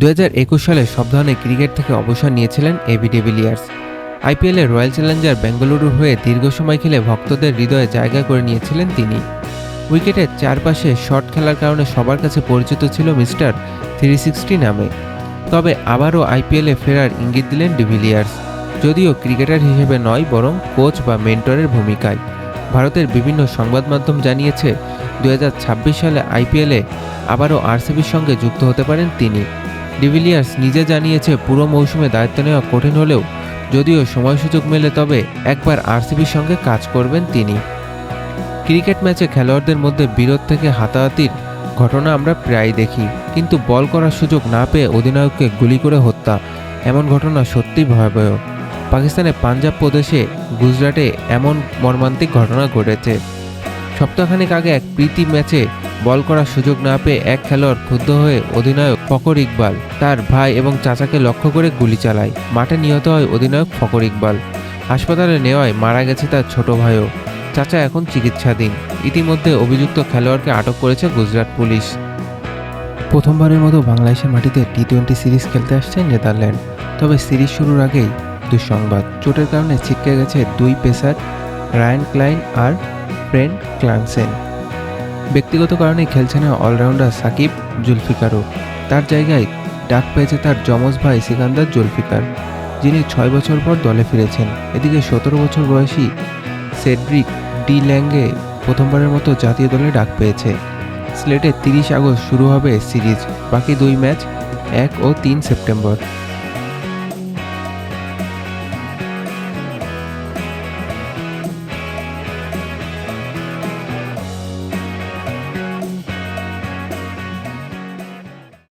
দু হাজার একুশ সালে সব ধরনের ক্রিকেট থেকে অবসর নিয়েছিলেন এবি ডিভিলিয়ার্স আইপিএলে রয়্যাল চ্যালেঞ্জার বেঙ্গালুরুর হয়ে দীর্ঘ সময় খেলে ভক্তদের হৃদয়ে জায়গা করে নিয়েছিলেন তিনি। উইকেটের চারপাশে শট খেলার কারণে সবার কাছে পরিচিত ছিল মিস্টার থ্রি সিক্সটি নামে। তবে আবারও আইপিএলে ফেরার ইঙ্গিত দিলেন ডিভিলিয়ার্স যদিও ক্রিকেটার হিসেবে নয়, বরং কোচ বা মেন্টরের ভূমিকায়। ভারতের বিভিন্ন সংবাদ মাধ্যম জানিয়েছে দু হাজার ছাব্বিশ সালে আইপিএলে আবারও আরসিবির সঙ্গে যুক্ত হতে পারেন তিনি। ডিভিলিয়ার্স নিজে জানিয়েছে পুরো মৌসুমে দায়িত্ব নেওয়া কঠিন হলেও যদিও সময় সুযোগ মেলে তবে একবার আরসিবির সঙ্গে কাজ করবেন তিনি। ক্রিকেট ম্যাচে খেলোয়াড়দের মধ্যে বিরোধ থেকে হাতাহাতির ঘটনা আমরা প্রায় দেখি, কিন্তু বল করার সুযোগ না পেয়ে অধিনায়ককে গুলি করে হত্যা, এমন ঘটনা সত্যিই ভয়াবহ। পাকিস্তানের পাঞ্জাব প্রদেশে গুজরাটে এমন মর্মান্তিক ঘটনা ঘটেছে। সপ্তাহখানেক আগে এক প্রীতি ম্যাচে বল করার সুযোগ না পেয়ে এক খেলোয়াড় ক্ষুব্ধ হয়ে অধিনায়ক ফকর ইকবাল তার ভাই এবং চাচাকে লক্ষ্য করে গুলি চালায়। মাঠে নিহত হয় অধিনায়ক ফকর ইকবাল। হাসপাতালে নেওয়ায় মারা গেছে তার ছোট ভাইও। চাচা এখন চিকিৎসাধীন। ইতিমধ্যে অভিযুক্ত খেলোয়াড়কে আটক করেছে গুজরাট পুলিশ। প্রথমবারের মতো বাংলাদেশের মাটিতে টি টোয়েন্টি সিরিজ খেলতে আসছে নেদারল্যান্ড। তবে সিরিজ শুরুর আগেই দুঃসংবাদ। চোটের কারণে ছিটকে গেছে দুই পেসার, রায়ান ক্লাইন আর ফ্রেন্ড ক্লানসেন ব্যক্তিগত কারণে খেলছে না অলরাউন্ডার সাকিব জুলফিকারও। তার জায়গায় ডাক পেয়েছে তার যমজ ভাই সিকান্দার জুলফিকার, যিনি ছয় বছর পর দলে ফিরেছেন। এদিকে সতেরো বছর বয়সী সেড্রিক ডি ল্যাঙ্গে প্রথমবারের মতো জাতীয় দলে ডাক পেয়েছে। স্লেটে তিরিশ আগস্ট শুরু হবে সিরিজ, বাকি দুই ম্যাচ এক ও তিন সেপ্টেম্বর।